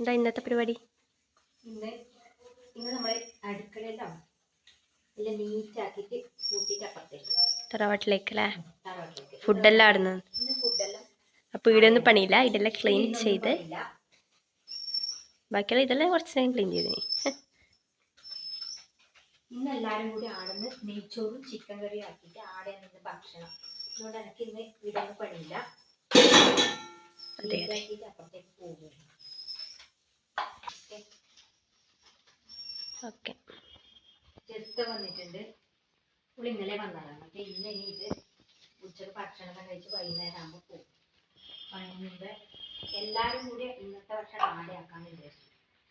എന്താ ഇന്നത്തെ പരിപാടി? ഇന്ന് ഇന്ന് നമ്മൾ അടുക്കളയിലാണ്. എല്ലാം നീറ്റാക്കിയിട്ട് കൂട്ടിയിട്ട് അപ്പുറത്തേക്ക്. തറവാട്ടിലേക്ക്. അല്ലേ ഫുഡെല്ലാം ഫുഡെല്ലാം അപ്പോൾ ഇവിടെയൊന്നും പണിയില്ല. ഇതെല്ലാം ക്ലീൻ ചെയ്ത്. ബാക്കിയുള്ള ഇതെല്ലാം കുറച്ച് നേരം ക്ലീൻ ചെയ്തിനി ഇന്ന് എല്ലാവരും കൂടി ആടുന്ന് നെയ്ച്ചോറും ചിക്കൻ കറിയും ആക്കിയിട്ട് ആടെ നിന്ന് ഭക്ഷണം. അതുകൊണ്ട് എനിക്ക് ഇന്ന് ഇതൊന്നും പണിയില്ല. അപ്പുറത്തേക്ക് പോകും. ഓക്കെ. ചെറുത്ത വന്നിട്ടുണ്ട്. പുള്ളി ഇന്നലെ വന്നതാണ്. പക്ഷെ ഇന്ന് ഇനി ഇത് ഉച്ചയ്ക്ക് ഭക്ഷണം കഴിച്ച് വൈകുന്നേരം ആകുമ്പോൾ പോകും. മുമ്പ് എല്ലാവരും കൂടി ഇന്നത്തെ ഭക്ഷണം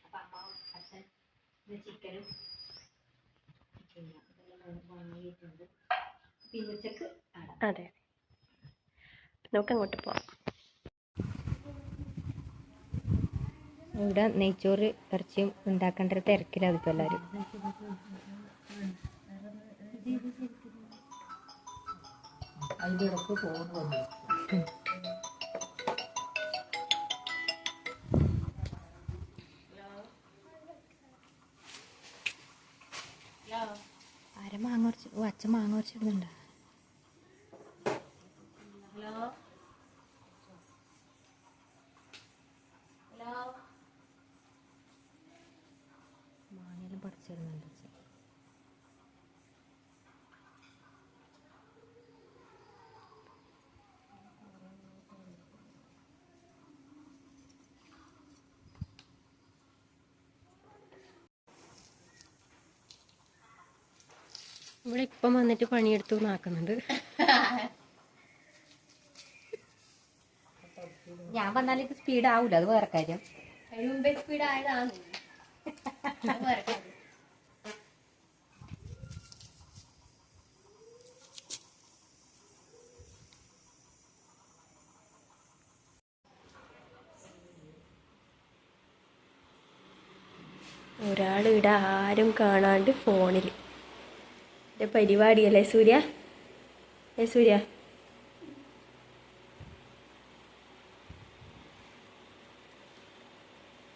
അപ്പൊ അമ്മ അച്ഛൻ ഇന്ന് ചിക്കനും പിന്നെ വാങ്ങിയിട്ടുണ്ട്. പിന്നെ ഉച്ചയ്ക്ക് അതെ. നമുക്ക് അങ്ങോട്ട് പോവാം. ഇവിടെ നെയ്ച്ചോറ് ഇറച്ചിയും ഉണ്ടാക്കേണ്ട ഒരു തിരക്കിലാണ് ഇപ്പോൾ എല്ലാവരും ആര മാങ്ങ അച്ഛൻ മാങ്ങ കുറച്ചിടുന്നുണ്ടോ? ഇവിടെ ഇപ്പം വന്നിട്ട് പണിയെടുത്തു നാക്കുന്നുണ്ട് ഞാൻ വന്നാൽ ഇത് സ്പീഡ് ആവൂല അത് വേറെ കാര്യം. മുമ്പേ സ്പീഡ് ആയതാണ്. ഒരാൾ ഇവിടെ ആരും കാണാണ്ട് ഫോണിൽ പരിപാടിയല്ലേ സൂര്യ? ഏ സൂര്യ?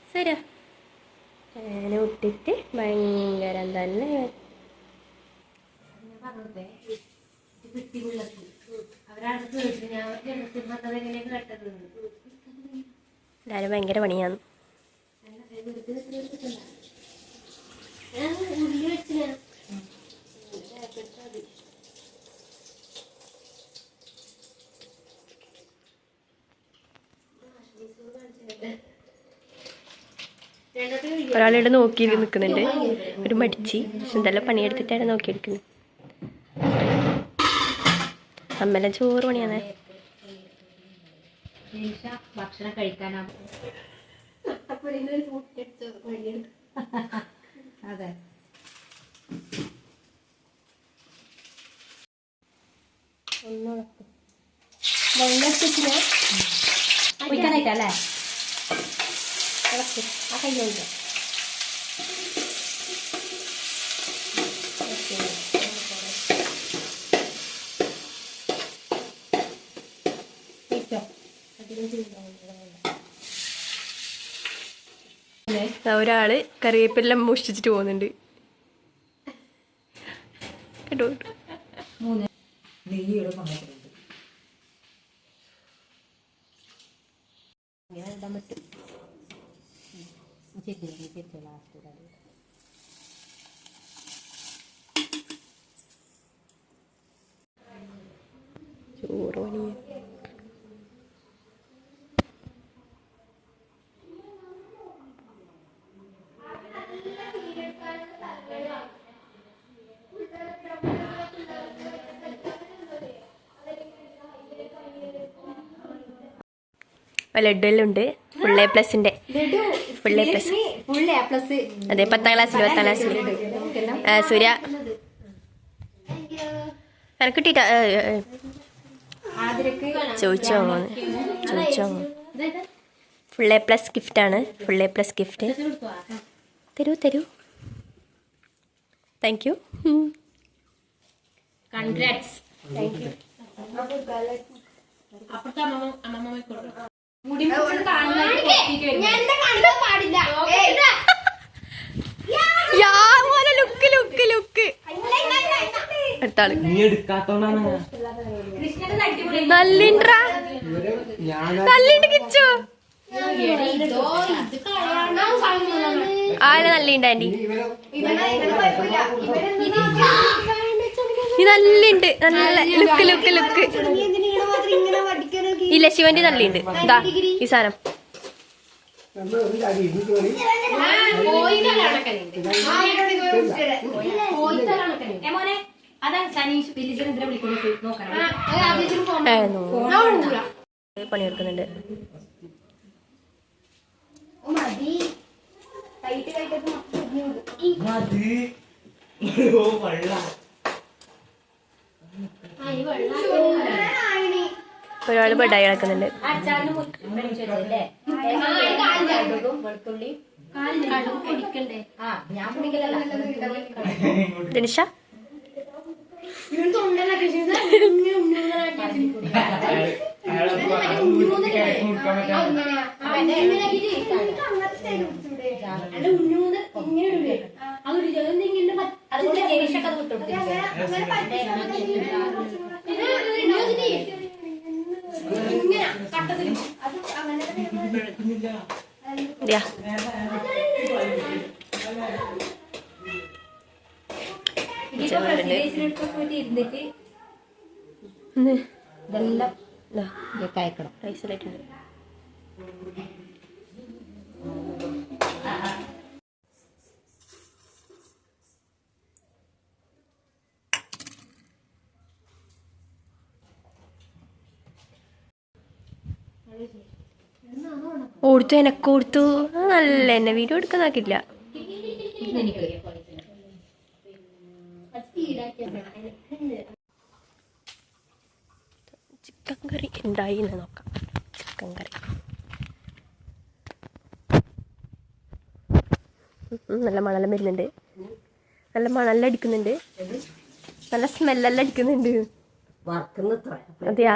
സൂര്യ? അങ്ങനെ ഉട്ടിട്ട് ഭയങ്കരം തന്നെ. എല്ലാവരും ഭയങ്കര പണിയാണ്. ഒരാളിവിടെ നോക്കി നിൽക്കുന്നുണ്ട്. ഒരു മടിച്ച്. എന്തെല്ലാം പണിയെടുത്തിട്ടാണ് നോക്കിയെടുക്കുന്നത് അമ്മല ചോറ് പണിയാണ്. ഭക്ഷണം കഴിക്കാനാ അതെ കുഴിക്കാനായിട്ടല്ലേ ആ കയ്യിലുണ്ട് ദാ ഒരാൾ കറിവേപ്പെല്ലാം മോഷ്ടിച്ചിട്ട് പോകുന്നുണ്ട്. കേട്ടോ മൂന്ന്. ഇങ്ങനെ ലാസ്റ്റ് ഇടാൻ ചോറ് പണിയാ ലഡു എല്ലാം ഉണ്ട്. Full A പ്ലസിന്റെ. Full A plus full A plus. അതെ പത്താം ക്ലാസ്സിൽ പത്താം ക്ലാസ്സിൽ സൂര്യ. എനക്ക് ആതിരക്ക് ചോദിച്ചോ ചോദിച്ചോ ഫുൾ എ പ്ലസ് ഗിഫ്റ്റ് ആണ്. ഫുൾ എ പ്ലസ് ഗിഫ്റ്റ് തരൂ തരൂ. താങ്ക് യു കൺഗ്രാറ്റ്സ് മുടി പാടില്ല. Look look look. നീ നീ നല്ല ലുക്ക് ലുക്ക് ലുക്ക്. ഇല്ല ശിവന്റെ നല്ലുണ്ട് ഇതാ ഈ സാധനം. പണിയെടുക്കുന്നുണ്ട് വെള്ള ഒരാൾ ബെഡായി കിടക്കുന്നുണ്ട്. ദിനിഷ? അതുകൊണ്ട് ജനീഷൊക്കെ അത് ഇതെല്ലാം ഇതാ, ഇതൊക്കെ അയക്കണം. ഓടുത്തു എനക്ക് കൊടുത്തു. ആ, നല്ല എന്നെ വീഡിയോ എടുക്കുന്നാക്കില്ല ചിക്കൻ കറി ഉണ്ടായി എന്ന് നോക്കാം. Chicken curry. നല്ല മണലം വരുന്നുണ്ട്. നല്ല മണലെല്ലാം അടിക്കുന്നുണ്ട്. നല്ല സ്മെല്ലെല്ലാം അടിക്കുന്നുണ്ട്. അതെയാ?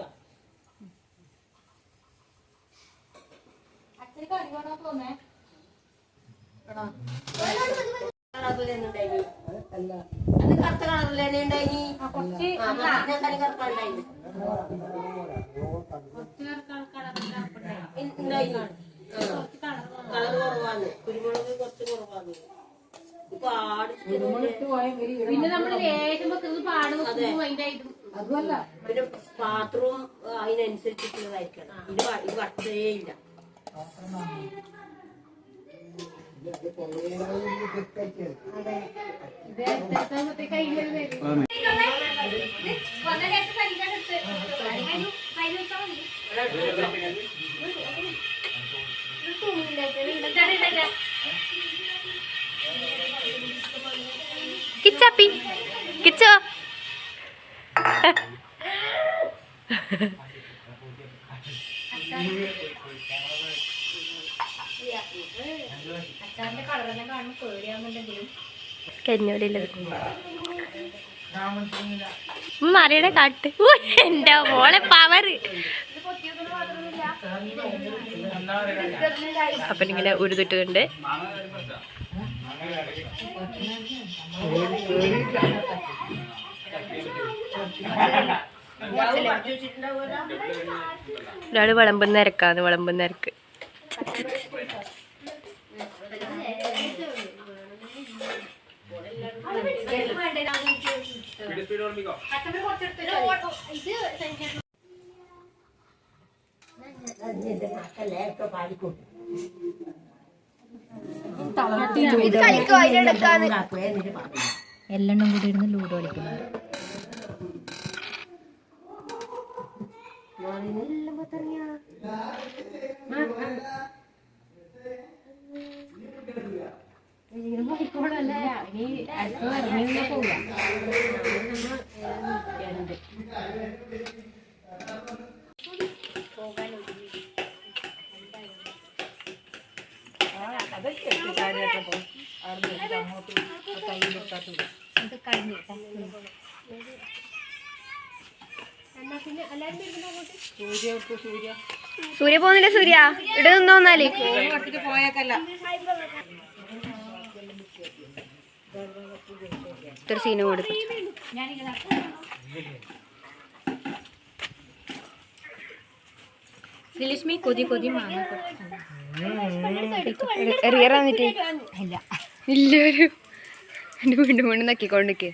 കളർ കുരുമുളക് കുറച്ച് പിന്നെ നമ്മൾ ലേശം വെക്കുന്നത് പാട് അതിന്റെ ഇത് അതുമല്ല പിന്നെ പാത്രവും അതിനനുസരിച്ചിട്ടുള്ളതായിരിക്കണം ഇത് ഇത് വട്ടേ ഇല്ല കിച്ചാപ്പി കിച്ചോ അച്ചാറിന്റെ കാണുമ്പോൾ പേടിയാവുന്നുണ്ടെങ്കിലും. കരിഞ്ഞോലില്ലത് മറിയുടെ കാട്ട്. എന്റെ മോളെ പവർ അപ്പൊ ഇങ്ങനെ ഉരുതിട്ടുണ്ട്. ഒരാൾ വിളമ്പുന്ന നിരക്കാന്ന് വിളമ്പുന്ന ഇരക്ക് എല്ലെണ്ണം കൂടി ഇരുന്ന് ലൂഡോ കളിക്കുന്നുണ്ട് സൂര്യ പോകുന്നില്ല സൂര്യ? ഇവിടെ നിന്ന് വന്നാൽ ഇത്ര സീനും കൂടി ശ്രീലക്ഷ്മി കൊതി കൊതി എറിയറ വന്നിട്ട് ഇല്ല. ഇല്ല ഒരു വീണ്ടും വീണ്ടും വീണ്ടും നക്കിക്കൊണ്ടിരിക്കുക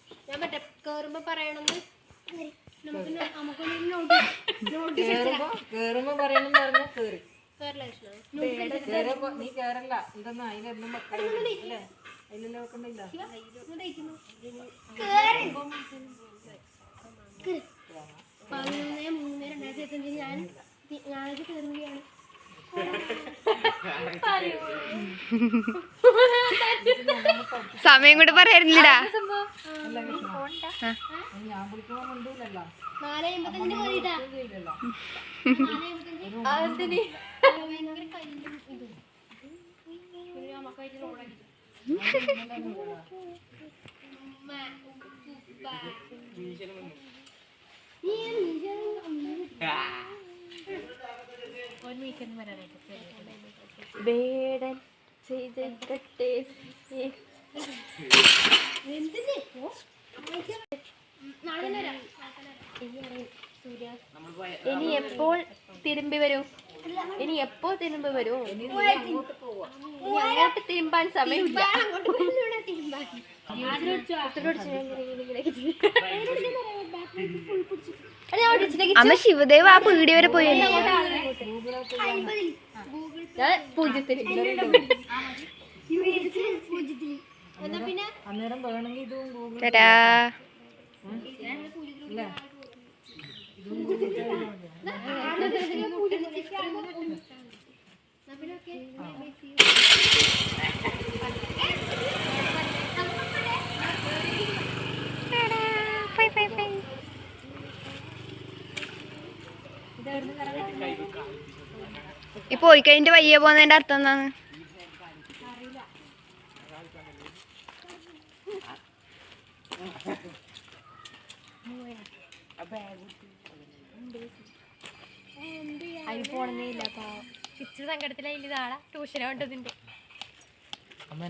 ഞാൻ മറ്റേ കേറുമ്പോ പറയണമെന്ന് നമുക്ക് നമുക്ക് കേറുമ്പോ പറയണം പറഞ്ഞ കേറി. കേറില്ല കേറുമ്പോ നീ കേറല്ല എന്തെന്നാ അതിലൊന്നും വെക്കണില്ല അതിലെല്ലാം വെക്കണില്ല പതിനൊന്ന് മൂന്ന് രണ്ടായിരത്തി ഇരുപത്തി അഞ്ച് ഞാൻ തി- ഞായറാഴ്ച കയറുകയാണ് സമയം കൂടെ പറയായിരുന്നില്ലടാ വേടൻ. ചെയ്ത് കട്ടേ എന്തിന് നാളെ വരാം. ഇനി എപ്പോൾ തിരുമ്പി വരും? ഇനി എപ്പോ തിരുമ്പി വരും? അങ്ങോട്ട് തിരുമ്പാൻ സമയമില്ല. തിരുമ്പാൻ അമ്മ ശിവദേവ് ആ പീടി വരെ പോയി ഞാൻ പൂജ്യത്തിന് അന്നേരം വേണമെങ്കിൽ ഇതും ഗൂഗിൾ ടാറ്റാ എന്നാ പിന്നെ ഓക്കെ ഈ പോയി കഴിഞ്ഞിട്ട് വയ്യ പോകുന്നതിന്റെ അർത്ഥം എന്താണ്? സങ്കടത്തിലായില്ല നാളെ ട്യൂഷനെ കൊണ്ടതിന്റെ അമ്മ